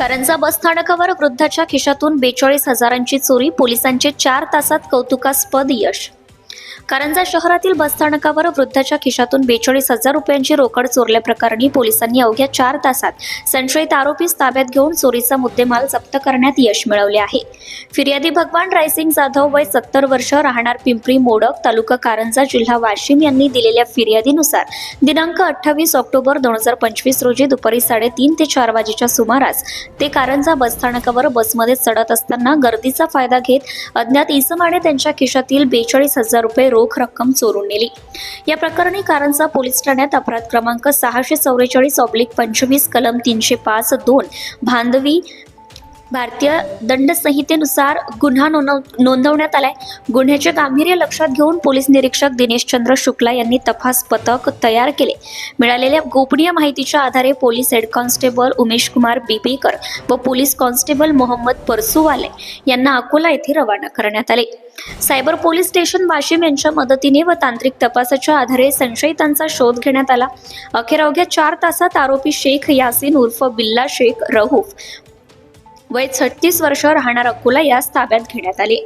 करंजा बसस्थानकावर वृद्धाच्या खिशातून बेचाळीस हजारांची चोरी पोलिसांचे चार तासात कौतुकास्पद यश. कारंजा शहरातील बसस्थानकावर वृद्धाच्या खिशातून बेचाळीस हजार रुपयांची रोकड चोरल्याप्रकरणी पोलिसांनी अवघ्या चार तासात संशयित आरोपीस ताब्यात घेऊन चोरीचा मुद्देमाल जप्त करण्यात यश मिळवले आहे. फिर्यादी भगवान रायसिंग जाधव वय सत्तर वर्ष राहणार पिंपरी मोडक तालुका कारंजा जिल्हा वाशिम यांनी दिलेल्या फिर्यादीनुसार दिनांक अठ्ठावीस ऑक्टोबर दोन हजार पंचवीस रोजी दुपारी साडेतीन ते चार वाजेच्या सुमारास ते कारंजा बसस्थानकावर बसमध्ये चढत असताना गर्दीचा फायदा घेत अज्ञात इसमाने त्यांच्या खिशातील बेचाळीस हजार रुपये रोख रक्कम चोरून नेली. या प्रकरणी कारंजा पोलीस ठाण्यात अपराध क्रमांक सहाशे चौवेचाळीस ऑब्लिक पंचवीस कलम तीनशे पाच दोन भांदवी भारतीय दंड संहितेनुसार गुन्हा नोंदव- नोंदवण्यात आलाय. गुन्ह्याचे गांभीर्य लक्षात घेऊन पोलीस निरीक्षक दिनेश चंद्र शुक्ला यांनी तपास पथक तयार केले. मिळालेल्या गोपनीय माहितीच्या आधारे police head constable Umesh Kumar Bibekar व पोलीस कॉन्स्टेबल मोहम्मद परसुवाले यांना अकोला येथे रवाना करण्यात आले. सायबर पोलीस स्टेशन वाशिम यांच्या मदतीने व तांत्रिक तपासाच्या आधारे संशयितांचा शोध घेण्यात आला. अखेर अवघ्या चार तासात आरोपी शेख यासीन उर्फ बिल्ला शेख रहूफ वय छत्तीस वर्ष राहणार अकोला यास ताब्यात घेण्यात आले.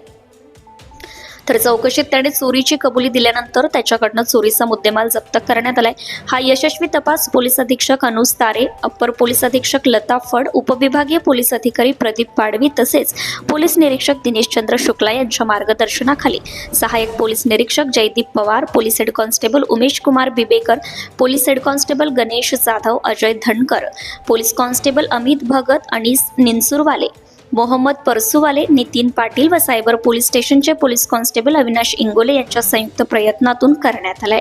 तर चौकशीत त्याने चोरीची कबुली दिल्यानंतर त्याच्याकडनं चोरीचा मुद्देमाल जप्त करण्यात आलाय. हा यशस्वी तपास पोलीस अधीक्षक अनुज तारे अप्पर पोलीस अधीक्षक लता फड उपविभागीय पोलीस अधिकारी प्रदीप पाडवी तसेच पोलीस निरीक्षक दिनेश चंद्र शुक्ला यांच्या मार्गदर्शनाखाली सहाय्यक पोलीस निरीक्षक Jaydeep Pawar police head constable Umesh Kumar Bibekar police head constable Ganesh Jadhav Ajay Dhankar police constable Amit Bhagat आणि निनसुरवाले मोहम्मद परसुवाले नितीन पाटील व सायबर पोलीस स्टेशनचे पोलीस कॉन्स्टेबल अविनाश इंगोले यांच्या संयुक्त प्रयत्नातून करण्यात आलाय.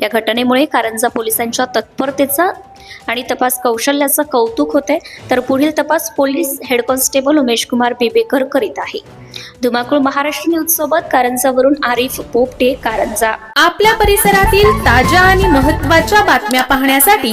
या घटनेमुळे कारंजा पोलिसांच्या तत्परतेचा आणि तपास कौशल्याचं कौतुक होते तर पुढील तपास police head constable Umesh Kumar Bebekar करीत आहे. धुमाकूळ महाराष्ट्र न्यूज सोबत कारंजावरून आरिफ पोपटे कारंजा. आपल्या परिसरातील ताज्या आणि महत्त्वाच्या बातम्या पाहण्यासाठी